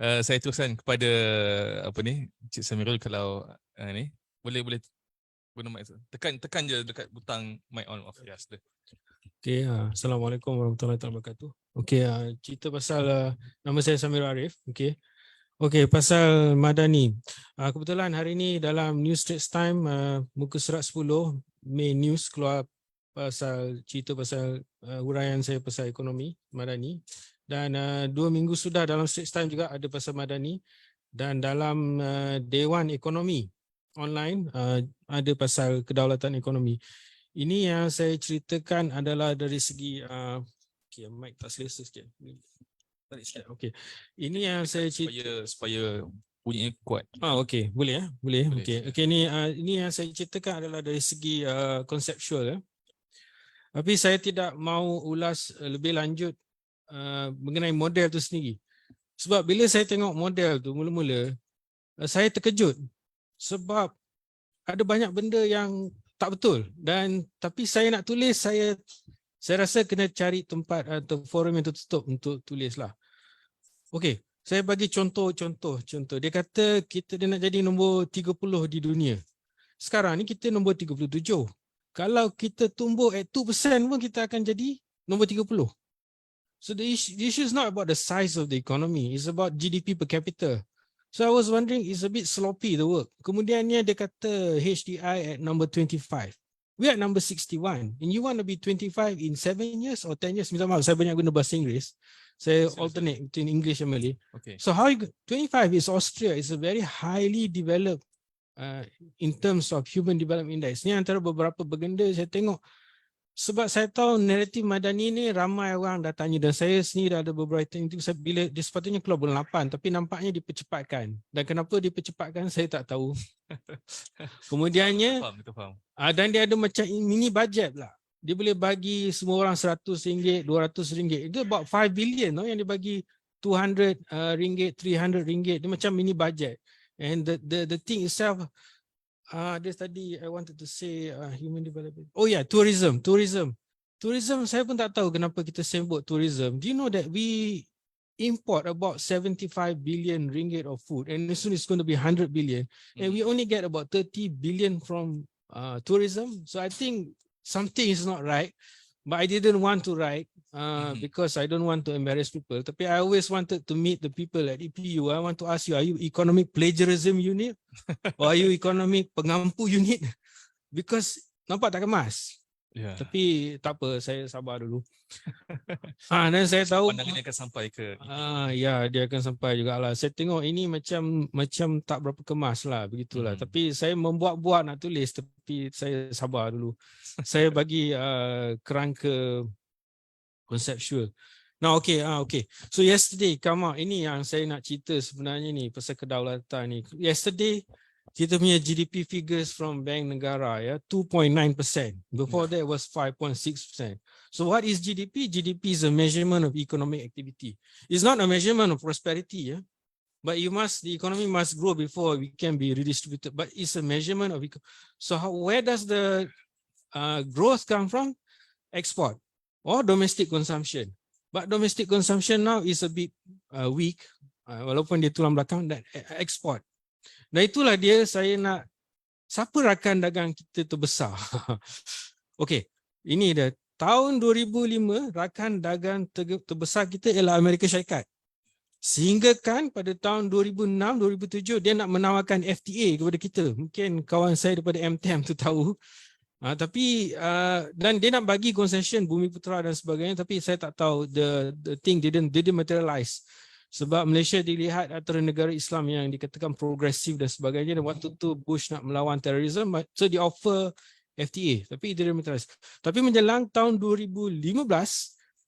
Uh, saya teruskan kepada apa ni Cik Samirul kalau uh, ni boleh boleh guna mic. Tekan tekan je dekat butang mic on off. Yes. Dia. Okay, uh, Assalamualaikum warahmatullahi wabarakatuh. Okay, uh, cerita pasal uh, nama saya Samir Arif. Okay. Okay, pasal Madani. Uh, kebetulan hari ini dalam News Straits Time, uh, muka surat 10, main news keluar pasal cerita pasal uh, huraian saya pasal ekonomi Madani dan uh, dua minggu sudah dalam Straits Time juga ada pasal Madani dan dalam uh, Dewan Ekonomi online uh, ada pasal kedaulatan ekonomi. Ini yang saya ceritakan adalah dari segi uh, okay, mic tak selesa sikit. Tarik sikit. Okay. Ini yang saya cerita supaya supaya bunyinya kuat. Ah okey, boleh ya? Boleh. Boleh, Okey. Okey ni uh, ini yang saya ceritakan adalah dari segi uh, konseptual ya. Tapi saya tidak mau ulas lebih lanjut uh, mengenai model tu sendiri. Sebab bila saya tengok model tu mula-mula uh, saya terkejut sebab ada banyak benda yang tak betul dan tapi saya nak tulis saya saya rasa kena cari tempat atau forum yang tertutup untuk tulis lah. Okey, saya bagi contoh-contoh. Contoh dia kata kita dia nak jadi nombor 30 di dunia. Sekarang ni kita nombor 37. Kalau kita tumbuh at 2% pun kita akan jadi nombor 30. So the issue, the issue is not about the size of the economy, it's about GDP per capita. So I was wondering, it's a bit sloppy the work. Kemudiannya dia kata HDI at number 25. We are number 61. And you want to be 25 in 7 years or 10 years? Minta maaf, saya banyak guna bahasa Inggeris. Saya sila. alternate between English and Malay. Okay. So how you, go- 25 is Austria. It's a very highly developed uh, in terms of human development index. Ni antara beberapa bagenda saya tengok. Sebab saya tahu naratif Madani ni ramai orang dah tanya dan saya sendiri dah ada beberapa itu saya bila dia sepatutnya keluar bulan 8 tapi nampaknya dipercepatkan. Dan kenapa dipercepatkan saya tak tahu. Kemudiannya Faham, kita faham. Ah dan dia ada macam mini budget lah. Dia boleh bagi semua orang RM100, RM200. Itu about 5 billion no, yang dia bagi 200 uh, ringgit, 300 ringgit. Dia macam mini budget. And the the the thing itself uh, there's tadi I wanted to say uh, human development. Oh yeah, tourism, tourism. Tourism saya pun tak tahu kenapa kita sembut tourism. Do you know that we import about 75 billion ringgit of food and soon it's going to be 100 billion and we only get about 30 billion from uh, tourism. So I think something is not right. But I didn't want to write uh, Mhm. because I don't want to embarrass people. Tapi I always wanted to meet the people at EPU. I want to ask you, are you economic plagiarism unit or are you economic pengampu unit? Because nampak tak kemas. Ya. Tapi tak apa, saya sabar dulu. ah dan saya tahu Pandangan yang akan sampai ke Ah ya dia akan sampai jugalah. Saya tengok ini macam macam tak berapa kemas lah begitulah. Hmm. Tapi saya membuat-buat nak tulis tapi saya sabar dulu. saya bagi uh, kerangka konseptual. Now okay ah okay. So yesterday come out ini yang saya nak cerita sebenarnya ni pasal kedaulatan ni. Yesterday kita punya GDP figures from Bank Negara ya 2.9%. Before that was 5.6%. So what is GDP? GDP is a measurement of economic activity. It's not a measurement of prosperity, yeah. But you must the economy must grow before we can be redistributed. But it's a measurement of so how where does the uh, growth come from? Export or domestic consumption. But domestic consumption now is a bit uh, weak. Uh, walaupun dia tulang belakang dan e- export. Dan itulah dia saya nak siapa rakan dagang kita terbesar. okay, ini dia tahun 2005 rakan dagang ter- terbesar kita ialah Amerika Syarikat. Sehingga kan pada tahun 2006 2007 dia nak menawarkan FTA kepada kita. Mungkin kawan saya daripada MTM tu tahu. Uh, tapi uh, dan dia nak bagi concession Bumi Putra dan sebagainya tapi saya tak tahu the the thing didn't didn't materialize. Sebab Malaysia dilihat antara negara Islam yang dikatakan progresif dan sebagainya dan waktu tu Bush nak melawan terorisme so dia offer FTA tapi didn't materialize. Tapi menjelang tahun 2015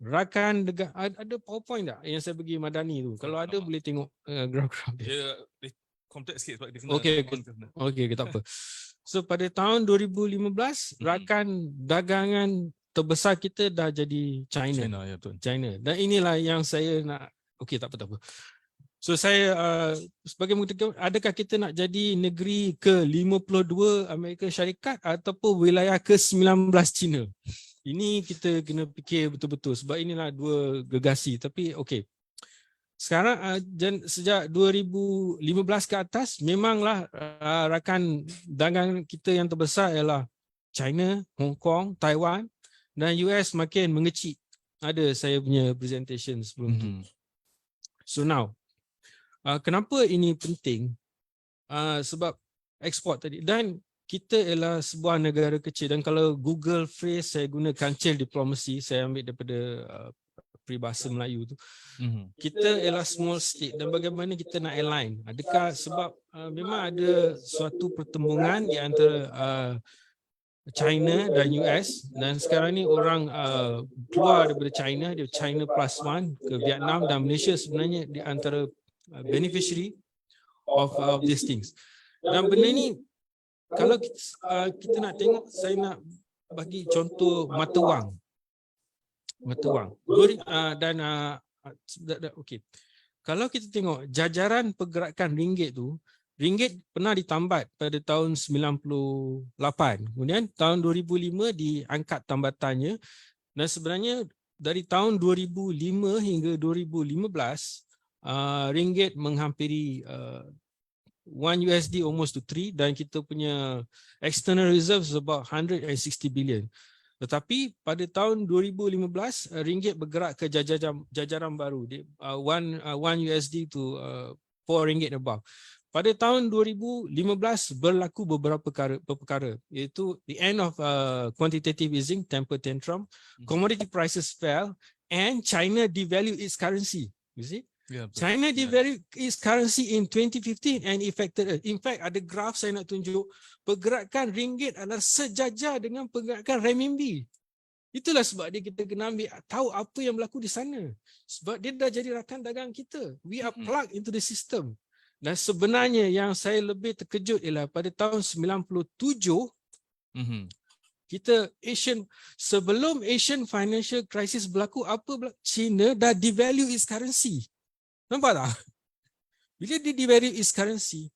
rakan ad- ada PowerPoint tak yang saya bagi Madani tu? Kalau ada Tak. boleh tengok uh, graf-graf dia. dia, dia kompleks sikit sebab dia kena Okey, dia Okey, okay, tak apa. So pada tahun 2015 Mhm. rakan dagangan terbesar kita dah jadi China. China ya betul. China. Dan inilah yang saya nak okey tak apa tak apa. So saya uh, sebagai mengatakan adakah kita nak jadi negeri ke-52 Amerika Syarikat ataupun wilayah ke-19 China? Ini kita kena fikir betul-betul sebab inilah dua gegasi tapi okey. sekarang uh, sejak 2015 ke atas memanglah uh, rakan dagangan kita yang terbesar ialah China, Hong Kong, Taiwan dan US makin mengecil. Ada saya punya presentation sebelum mm-hmm. tu. So now, uh, kenapa ini penting? Uh, sebab ekspor tadi dan kita ialah sebuah negara kecil dan kalau Google phrase saya guna kancil diplomasi saya ambil daripada uh, peribahasa Melayu tu. Mm-hmm. Kita ialah small state dan bagaimana kita nak align? Adakah sebab uh, memang ada suatu pertembungan di antara uh, China dan US dan sekarang ni orang uh, keluar daripada China dia China plus one ke Vietnam dan Malaysia sebenarnya di antara uh, beneficiary of uh, these things. Dan benda ni kalau kita, uh, kita nak tengok saya nak bagi contoh mata wang mata wang. Uh, dan uh, okey. Kalau kita tengok jajaran pergerakan ringgit tu, ringgit pernah ditambat pada tahun 98. Kemudian tahun 2005 diangkat tambatannya dan sebenarnya dari tahun 2005 hingga 2015 uh, ringgit menghampiri uh, 1 USD almost to 3 dan kita punya external reserves about 160 billion. Tetapi pada tahun 2015 uh, ringgit bergerak ke jajaran jajaran baru di uh, 1 uh, 1 USD to uh, 4 ringgit above. Pada tahun 2015 berlaku beberapa perkara, perkara iaitu the end of uh, quantitative easing temper tantrum, hmm. commodity prices fell and China devalued its currency. You see? Yeah, China devalued yeah. its currency in 2015 and affected us. In fact, ada graf saya nak tunjuk pergerakan ringgit adalah sejajar dengan pergerakan renminbi. Itulah sebab dia kita kena ambil tahu apa yang berlaku di sana. Sebab dia dah jadi rakan dagang kita. We are plugged into the system. Dan sebenarnya yang saya lebih terkejut ialah pada tahun 97 mm-hmm. kita Asian sebelum Asian financial crisis berlaku apa berlaku? China dah devalue its currency. Nampak tak? Bila dia devalue its currency,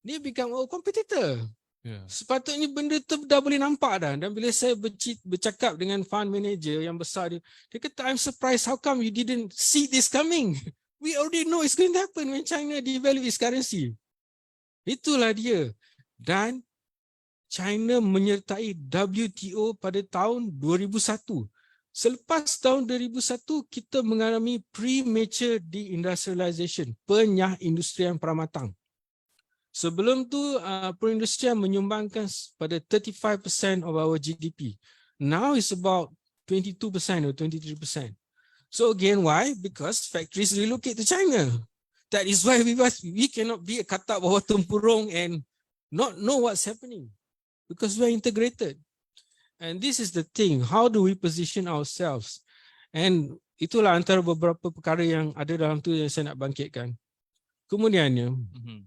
dia become a competitor. Yeah. Sepatutnya benda tu dah boleh nampak dah. Dan bila saya bercakap dengan fund manager yang besar dia, dia kata, I'm surprised how come you didn't see this coming? We already know it's going to happen when China devalue its currency. Itulah dia. Dan China menyertai WTO pada tahun 2001. Selepas tahun 2001, kita mengalami premature deindustrialization, penyah industrian pramatang. Sebelum tu, uh, perindustrian menyumbangkan pada 35% of our GDP. Now it's about 22% or 23%. So again, why? Because factories relocate to China. That is why we must, we cannot be a katak bawah tempurung and not know what's happening. Because we are integrated. And this is the thing, how do we position ourselves? And itulah antara beberapa perkara yang ada dalam tu yang saya nak bangkitkan. Kemudiannya, mm-hmm.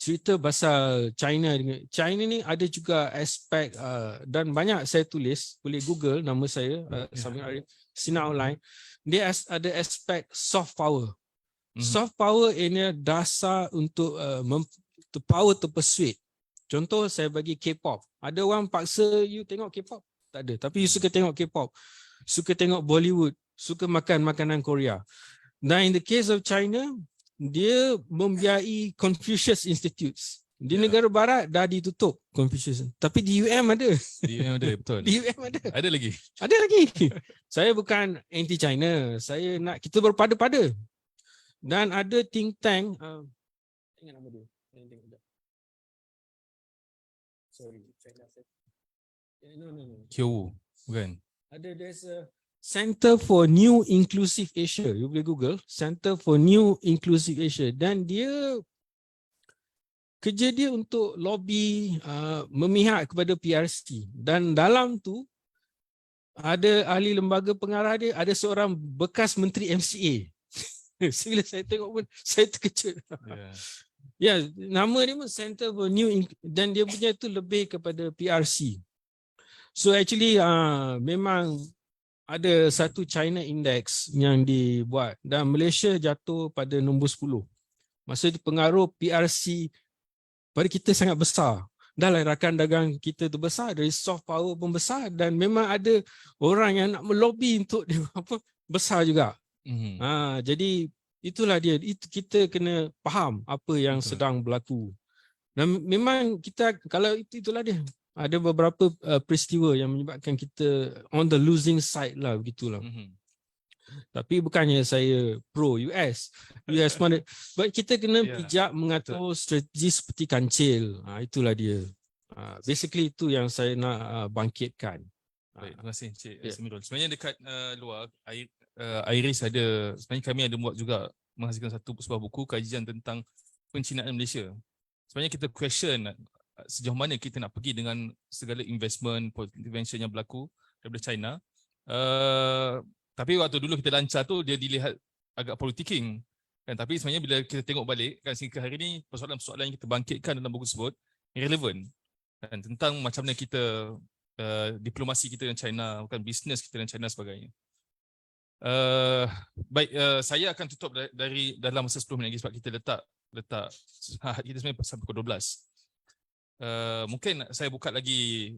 Cerita pasal China. China ni ada juga aspek uh, dan banyak saya tulis, boleh Google nama saya, uh, yeah. Samir Arif, Sinar Online. Dia ada aspek soft power. Mm-hmm. Soft power ini dasar untuk uh, mem- to power to persuade. Contoh saya bagi K-pop. Ada orang paksa you tengok K-pop? Tak ada. Tapi you suka tengok K-pop. Suka tengok Bollywood. Suka makan makanan Korea. Dan in the case of China, dia membiayai Confucius Institutes. Di yeah. negara barat dah ditutup Confucius. Tapi di UM ada. Di UM ada, betul. di UM ada. Ada lagi. Ada lagi. saya bukan anti China. Saya nak kita berpada-pada. Dan ada think tank. Uh, ingat nama dia sorry. Eh, no, no, no. Kyowu, bukan? Ada, there's a Center for New Inclusive Asia. You boleh Google. Center for New Inclusive Asia. Dan dia kerja dia untuk lobby uh, memihak kepada PRC. Dan dalam tu ada ahli lembaga pengarah dia, ada seorang bekas menteri MCA. Bila saya tengok pun saya terkejut. Yeah. Ya, yeah, nama dia pun Center for New dan dia punya tu lebih kepada PRC. So actually uh, memang ada satu China Index yang dibuat dan Malaysia jatuh pada nombor 10. Maksudnya pengaruh PRC pada kita sangat besar. Dah lah rakan dagang kita tu besar, dari soft power pun besar dan memang ada orang yang nak melobi untuk dia apa besar juga. Mm-hmm. Ha, jadi itulah dia itu kita kena faham apa yang Betul. sedang berlaku dan memang kita kalau itu itulah dia ada beberapa uh, peristiwa yang menyebabkan kita on the losing side lah begitulah Mhm. tapi bukannya saya pro US US mana but kita kena Ya, bijak mengatur strategi seperti kancil ha, itulah dia ha, basically itu yang saya nak uh, bangkitkan Ha, Baik, terima kasih Encik Ya. Semirul. Sebenarnya dekat uh, luar Air, uh, Iris ada sebenarnya kami ada buat juga menghasilkan satu sebuah buku kajian tentang pencinaan Malaysia. Sebenarnya kita question sejauh mana kita nak pergi dengan segala investment intervention yang berlaku daripada China. Uh, tapi waktu dulu kita lancar tu dia dilihat agak politiking. Kan tapi sebenarnya bila kita tengok balik kan sehingga hari ni persoalan-persoalan yang kita bangkitkan dalam buku tersebut relevan kan tentang macam mana kita uh, diplomasi kita dengan China, bukan bisnes kita dengan China sebagainya. Uh, baik, uh, saya akan tutup da- dari dalam masa 10 minit lagi sebab kita letak letak kita sebenarnya sampai pukul 12. Uh, mungkin saya buka lagi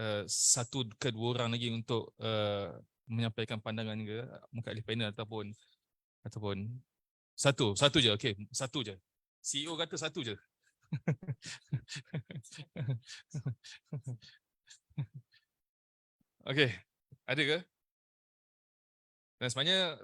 uh, satu ke dua orang lagi untuk uh, menyampaikan pandangan ke mungkin ahli panel ataupun ataupun satu, satu je, okey, satu je. CEO kata satu je. Okey, ada ke? Dan sebenarnya